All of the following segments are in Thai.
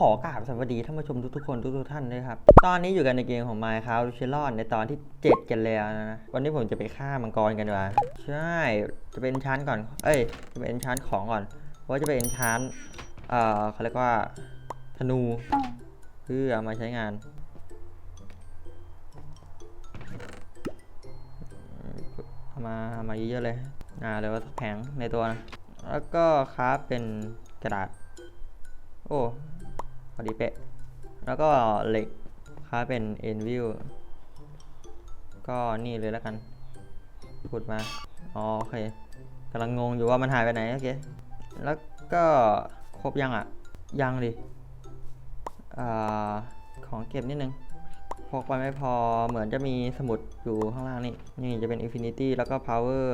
ขอกราบสวัสดีท่านผู้ชมทุกๆคนทุกๆท่านด้วยครับ ตอนนี้อยู่กันในเกมของ Minecraft c h e l o n ในตอนที่ 7 กันแล้วนะวันนี้ผมจะไปฆ่ามังกรกันดีกว่าใช่ จะเป็นชั้นก่อน เอ้ย จะเป็นชั้นของก่อนว่าจะเป็นชั้นเอ่อเขาเรียกว่าธนูเพื่อเอามาใช้งานเอามาเอามาเยอะๆเลยอ่าเดี๋ยวสักแผงในตัวนะแล้วก็คราฟเป็นกระดาษ โอ้ พอดีเป๊ะ แล้วก็เหล็กคราเป็นเอ็นวิวก็นี่เลยแล้วกันขุดมา อ๋อโอเคกำลังงงอยู่ว่ามันหายไปไหนโอเค แล้วก็ครบยังอะ ยังดิอของเก็บนิดนึง พกไปไม่พอเหมือนจะมีสมุดอยู่ข้างล่างนี่ นี่จะเป็น Infinity แล้วก็ Power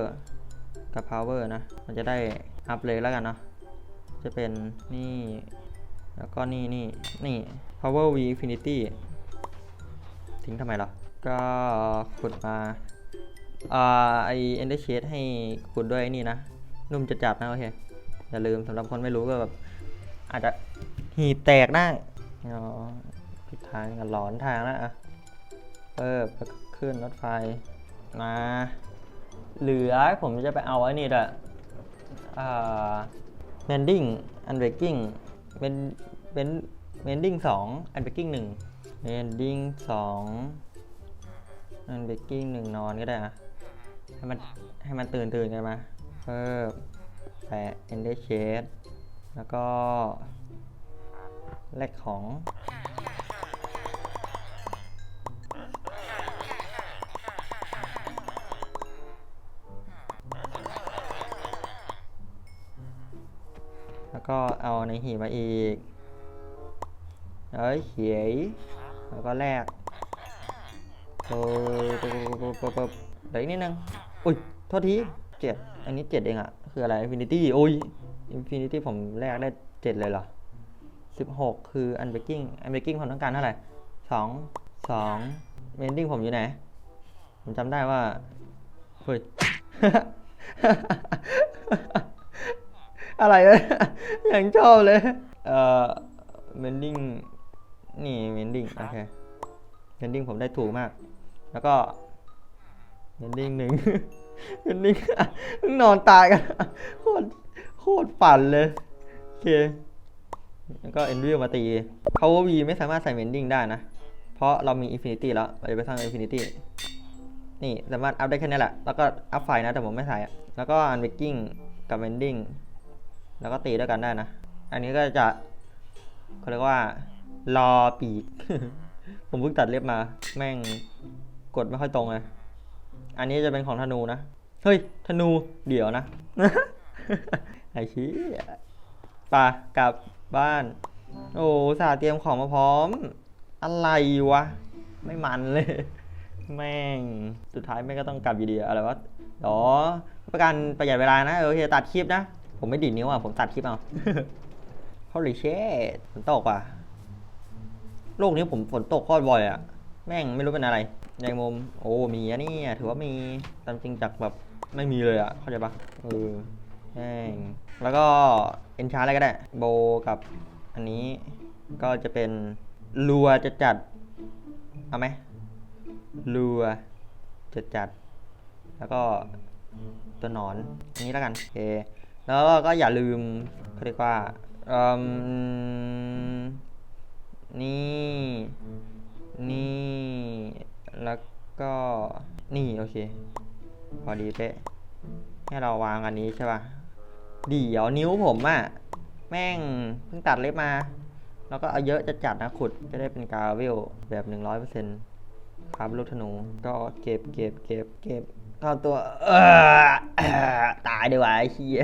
กับ Power นะ มันจะได้อัพเลยแล้วกันเนาะ จะเป็นนี่ แล้วก็นี่นี่นี่ Power V Infinity ทิ้งทำไมล่ะ ก็ขุดมาอ่าไอ Ender Shade ให้ขุดด้วยไอนี่นะ นุ่มจะจับนะโอเค อย่าลืมสำหรับคนไม่รู้ก็แบบ อาจจะหีบแตกได้อ๋อผิดทางกันหลอนทางแล้วอะเปิดขึ้นรถไฟมาเหลือผมจะไปเอาไอ้นี่ด้วยอ่า mending unbreaking เป็นเป็น mending สอง unbreaking หนึ่ง mending สอง unbreaking หนึ่งนอนก็ได้อะให้มันให้มันตื่นตื่นกันมาเพิ่มแปะ ender shade แล้วก็แลกของแล้วก็เอาในหีบมาอีก เอ้ยเขียแล้วก็แลกปุ๊บเดี๋ยวนิดนึงอุ้ยโทษทีเจ็ดอันนี้เจ็ดเองอะคืออะไร Infinity โอ้ย Infinity ผมแลกได้เจ็ดเลยเหรอสิบหกคือ Unbreaking Unbreaking ผมต้องการเท่าไหร่สองสอง Mending ผมอยู่ไหน ผมจำได้ว่าเฮ้ยอะไรเลยอย่างชอบเลย เอ่อ mending นี่ mending โอเค mending ผมได้ถูกมาก แล้วก็ mending หนึ่ง mending นอนตายกันโคตรโคตรปั่นเลยโอเคแล้วก็ envil มาตี power v ไม่สามารถใส่ mending ได้นะ เพราะเรามี infinity แล้วเราจะไปสร้าง infinity นี่สามารถอัพได้แค่นี้แหละ แล้วก็อัพไฟนะแต่ผมไม่ใส่อะแล้วก็ unbreaking กับ mending แล้วก็ตีด้วยกันได้นะ อันนี้ก็จะเขาเรียกว่า รอปีก ผมเพิ่งตัดเล็บมา แม่งกดไม่ค่อยตรงเลยอันนี้จะเป็นของธนูนะ เฮ้ย ธนูเดี๋ยวนะ ไอ้ชี้ยปะกลับบ้าน โอ้สาเตรียมของมาพร้อม อะไรวะ ไม่มันเลย แม่ง สุดท้ายแม่งก็ต้องกลับอยู่ดีอะอะไรวะอ๋อประกันประหยัดเวลานะ โอเค ตัดคลิปนะ ผมไม่ดีดนิ้วอะ ผมตัดคลิปเอา Holy shit ฝนตกว่ะ โลกนี้ผมฝนตกโคตรบ่อยอะแม่งไม่รู้เป็นอะไรในมุม โอ้มีอะนี่ถือว่ามีตามจริงจากแบบไม่มีเลยอะเข้าใจปะเออแม่งแล้วก็เอนชาร์อะไรก็ได้ โบกับอันนี้ก็จะเป็นรัวจะจัดเอาไหมรัวจะจัด แล้วก็ตัวหนอนอันนี้แล้วกันโอเคแล้วก็อย่าลืมเขาเรียกว่าเอิ่ม นี่ นี่ แล้วก็ นี่ โอเค พอดีเป๊ะ ให้เราวางอันนี้ใช่ป่ะเดี๋ยวนิ้วผมอะแม่งเพิ่งตัดเล็บมา แล้วก็เอาเยอะจะจัดนะขุด จะได้เป็นกาเวลแบบ 100%ครับลูกธนู ก็เก็บเก็บเก็บเก็บเข้าตัวเออตายดีกว่าไอ้เหี้ย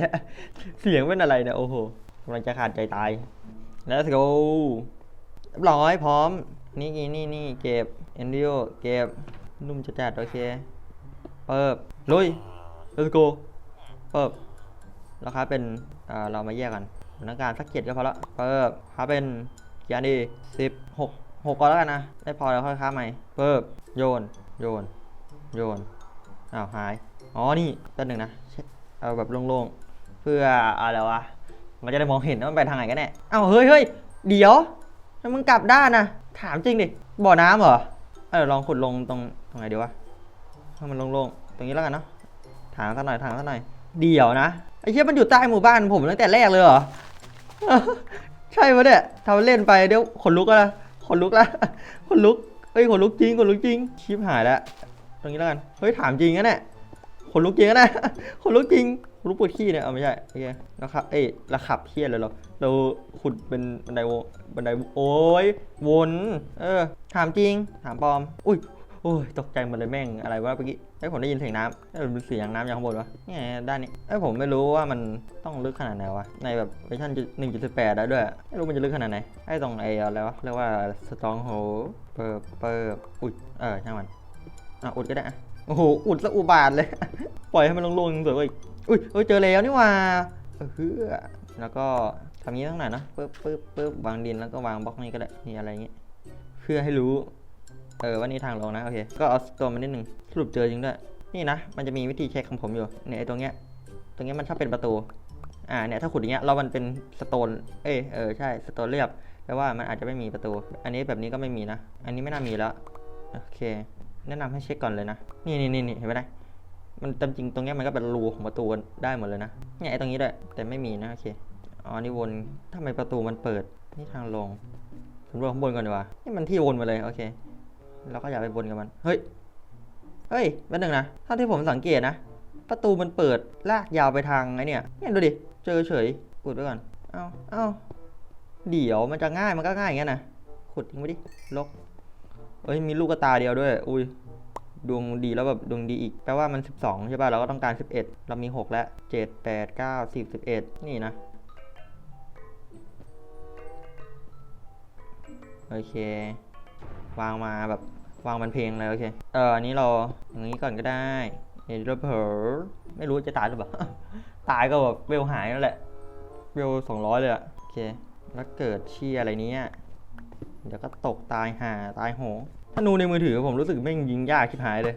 เสียงเป็นอะไรเนี่ย โอ้โหกำลังจะขาดใจตาย let's go รียบร้อยพร้อม นี่นี่นี่นี่เก็บ e n d i o เก็บนุ่มจะจัดโอเค เปิบลุย let's go เปิบราคาเป็นอ่าเรามาแยกกันพนักานสักเจ็ดก็พอละเปิบค้าเป็นกี่อันดีสิบหกหกก็แล้วกันนะ ได้พอแล้วค่อยค้าใหม่เปิบโยน โยน โยน อ้าวหาย อ๋อ นี่แป๊บหนึ่งนะ เอาแบบโล่งๆ เพื่ออะไรวะ มันจะได้มองเห็นว่ามันไปทางไหนกันแน่อ้าวเฮ้ยเฮ้ยเดี๋ยว แล้วมึงกลับด้านนะถามจริงดิ บ่อน้ำเหรอ เออลองขุดลงตรงตรงไหนดีวะให้มันโล่งๆ ตรงนี้แล้วกันเนาะ ถางสักหน่อย ถางสักหน่อย เดี๋ยวนะ ไอ้เชี่ยมันอยู่ใต้หมู่บ้านผมตั้งแต่แรกเลยเหรอ ใช่ปะเนี่ยทำเล่นไปเดี๋ยวขนลุกล้วขนลุกล้วขนลุกเฮ้ยขนลุกจริงขนลุกจริง ชิบหายแล้ว ตรงนี้แล้วกัน เฮ้ยถามจริงนะเนี่ย นลุกจริงนะขนลุกจริงขนลุกปวดขี้เนี่ยเอาไม่ใช่โอเคแล้วครับเอ้ยระขับเพี้ยเลยเราเราขุดเป็นบันไดโวบันไดโอ้ยวนเออถามจริงถามปลอม อุ้ยโอ้ยตกใจหมดเลยแม่งอะไรวะเมื่อกี้ไอ้ผมได้ยินเสียงน้ำไอ้ยมันเสียงน้ำอย่างข้างบนวะเนี่ยด้านนี้ไอ้ผมไม่รู้ว่ามันต้องลึกขนาดไหนวะในแบบเวอร์ชันหนึ่งจุดสิบแปดแล้วด้วยไม่รู้มันจะลึกขนาดไหนไอ้ตรงไอ้อะไรวะเรียกว่าสตองโฮเปิบเปิบอุ้ยเออช่างมัน อะอุดก็ได้โอ้โหอุดซะอุบาทเลย ปล่อยให้มันลงๆสวยเว้ยอุ้ยเฮ้ยเจอแล้วนี่ว่าเฮ้อแล้วก็ทำนี้ตั้งไหนอยนะปึ๊บปึ๊บปึ๊บวางดินแล้วก็วางบล็อกนี้ก็ได้นี่อะไรอย่างงี้เพื่อให้รู้เออว่านี่ทางลงนะโอเคก็เอาตัวมันนิดนึงสรุปเจอจริงด้วยนี่นะมันจะมีวิธีเช็คของผมอยู่เนี่ยไอ้ตรงเนี้ยตรงเนี้ยมันชอบเป็นประตูอ่าเนี่ยถ้าขุดอย่างเงี้ยแล้วมันเป็นสโตนเอยเออใช่สโตนเรียบแปลว่ามันอาจจะไม่มีประตู อันนี้แบบนี้ก็ไม่มีนะ อันนี้ไม่น่ามีแล้วโอเค แนะนำให้เช็คก่อนเลยนะ นี่นี่นี่เห็นไหมนะมันตามจริงตรงนี้มันก็เป็นรูของประตูได้หมดเลยนะเนี่ยไอ้ตรงนี้ด้วยแต่ไม่มีนะโอเคอ๋อนี่วนทำไมประตูมันเปิดนี่ทางลงสำรวจข้างบนก่อนดีกว่านี่มันที่วนมาเลยโอเคเราก็อย่าไปบนกับมันเฮ้ยเฮ้ยแป๊บนึงนะเท่าที่ผมสังเกตนะ ประตูมันเปิดลากยาวไปทางไอ้เนี่ยเนี่ยดูดิเจอเฉยขุดไว้ก่อนเอ้าเอ้าเดี๋ยวมันจะง่ายมันก็ง่ายอย่างเงี้ยนะขุดทิ้งไว้ดิลก เอ้ยมีลูกกระตาเดียวด้วย อุ้ยดวงดีแล้วแบบดวงดีอีก แปลว่ามัน 12 ใช่ป่ะ เราก็ต้องการ 11 เรามี 6 แล้ว 7 8 9 10 11 นี่นะ โอเค วางมาแบบวางมันเพลงเลย โอเค เอออันนี้เราอย่างนี้ก่อนก็ได้เดี๋ยวเผลอไม่รู้จะตายหรือเปล่า ตายก็แบบเวลหายนั่นแหละ เวลสองร้อยเลยอะโอเค แล้วเกิดเชียอะไรเนี้ย เดี๋ยวก็ตกตายห่าตายโหงถ้านูในมือถือผมรู้สึกแม่งยิงยากชิบหายเลย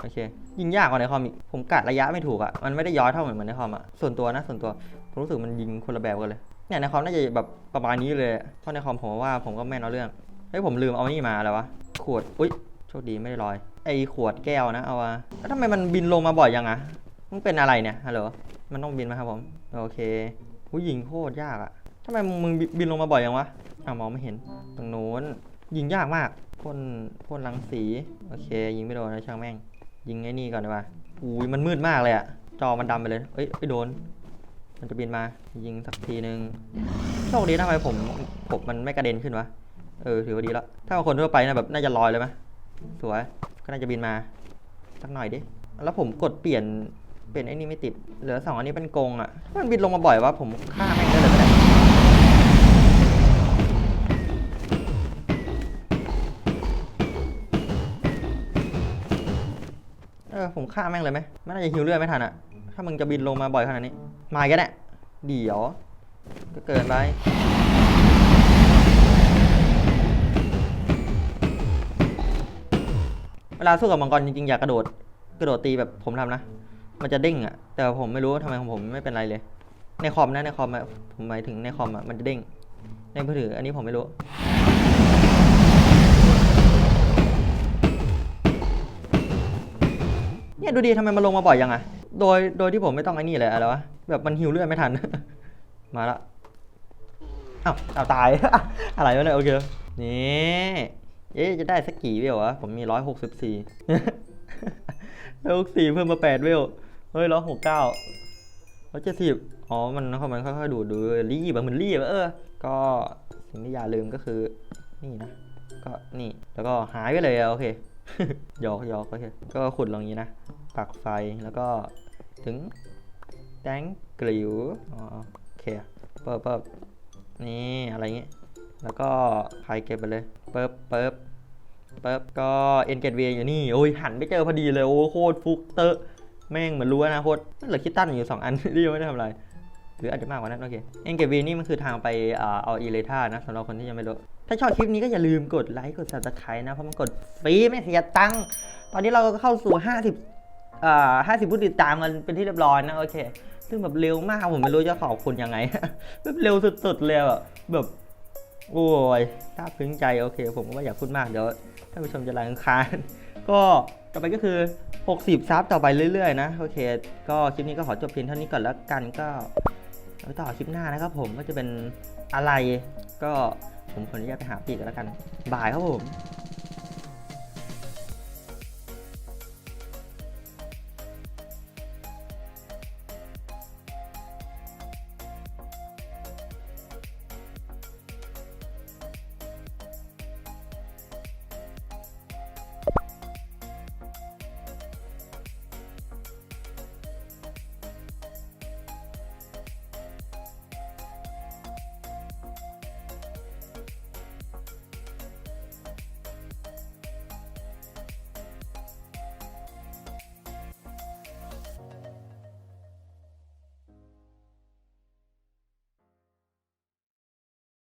โอเค ยิงยากกว่าในคอมอีกผมกัดระยะไม่ถูกอะมันไม่ได้ย้อยเท่าเหมือนในคอมอะส่วนตัวนะส่วนตัวผมรู้สึกมันยิงคนละแบบกันเลยเนี่ยในคอมน่าจะแบบประมาณนี้เลยเพราะในคอมผมว่าผมก็แม่นเอาเรื่องเฮ้ยผมลืมเอานี่มาแล้ววะขวดอุ้ยโชคดีไม่ได้ลอย ไอขวดแก้วนะเอาวะแล้วทำไมมันบินลงมาบ่อยยังอะมันเป็นอะไรเนี่ยฮัลโหลมันต้องบินไหมครับผมโอเคผู้ยิงโคตรยากอะำไมมึงบินลงมาบ่อยยังวะอะมองไม่เห็น ตรงโน้น ยิงยากมากพ่นพ่นรังสี โอเค ยิงไม่โดนนะช่างแม่ง ยิงไอ้นี่ก่อนดีกว่าอุ้ยมันมืดมากเลยอะจอมันดำไปเลย เอ้ยไม่โดน มันจะบินมา ยิงสักทีนึง โชคดีทำไมผมผมมันไม่กระเด็นขึ้นวะ เออถือว่าดีแล้ว ถ้าเป็นคนทั่วไปนะแบบน่าจะลอยเลยไหมสวย ก็น่าจะบินมา สักหน่อยดิ แล้วผมกดเปลี่ยน เปลี่ยนไอ้นี่ไม่ติด เหลือสองอันนี้เป็นกงอะมันบินลงมาบ่อยวะผมฆ่าแม่งได้เลย ผมฆ่าแม่งเลยไหมไม่น่าจะฮิวเลือดไม่ทันอะถ้ามึงจะบินลงมาบ่อยขนาดนี้ มาอีกันแหละเดี๋ยว ก็เกินไปเวลาสู้กับมังกรจริงๆอยากกระโดด กระโดดตีแบบผมทำนะ มันจะเด้งอะแต่ผมไม่รู้ว่าทำไมของผมไม่เป็นไรเลย ในคอมนะในคอมผมหมายถึงในคอมอะมันจะเด้ง ในมือถืออันนี้ผมไม่รู้ เนี่ยดูดีทำไมมันลงมาบ่อยยังอะโดยโดยที่ผมไม่ต้องไอ้นี่เลยอะไรวะแบบมันหิวเลือดไม่ทัน มาละอ้าวอ้าวตาย อะไรวะเนี่ยโอเคนี่เอ๊ะจะได้สักกี่เวลวะผมมีร้อยหกสิบสี่ร้อยหกสี่เพิ่มมาแปดเวลเฮ้ยร้อยหกเก้าร้อยเจ็ดสิบอ๋อมันเขามันค่อยๆดูดดูรีบอะมันรีบอะเออ ก็สิ่งที่อย่าลืมก็คือ นี่นะ ก็นี่แล้วก็หายไปเลยอะโอเค ยอกยอกโอเคก็ขุดลงองนี้นะปักไฟแล้วก็ถึงแตงกลิวอ๋อโอเคเปิบเปิบนี่อะไรเงี้ยแล้วก็ใครเก็บไปเลยเปิบเปิบเปิบก็เอ็นเกตเวอยู่นี่ โอ้ยหันไปเจอพอดีเลย โอ้โคตรฟุกเตอร์แม่งเหมือนรู้อนะโคตรนั่นเหลือคิดตั้นอยู่สองอันที่ยังไม่ได้ทำอะไร หรืออาจจะมากกว่านั้น โอเค เอ็นเกตเวนี่มันคือทางไปอ่าเอาอีเลท่านะสำหรับคนที่ยังไม่รู้ ถ้าชอบคลิปนี้ก็อย่าลืมกดไลค์กด subscribe นะ เพราะมันกดฟรีไม่เสียตังค์ตอนนี้เราก็เข้าสู่ 50อ่า50ผู้ติดตามกันเป็นที่เรียบร้อยนะโอเค ซึ่งแบบเร็วมากผมไม่รู้จะขอบคุณยังไงแบบเร็วสุดๆเลยอะแบบโอ้ยซาบซึ้งใจโอเค ผมก็ไม่อยากพูดมากเดี๋ยวท่านผู้ชมจะรายคานก็ต่อไปก็คือ 60 ซับต่อไปเรื่อยๆนะโอเค ก็คลิปนี้ก็ขอจบเพียงเท่านี้ก่อนแล้วกันก็แล้ต่อคลิปหน้านะครับผมก็จะเป็นอะไรก็ ผมขออนุญาตไปหาปีกแล้วกัน บายครับผม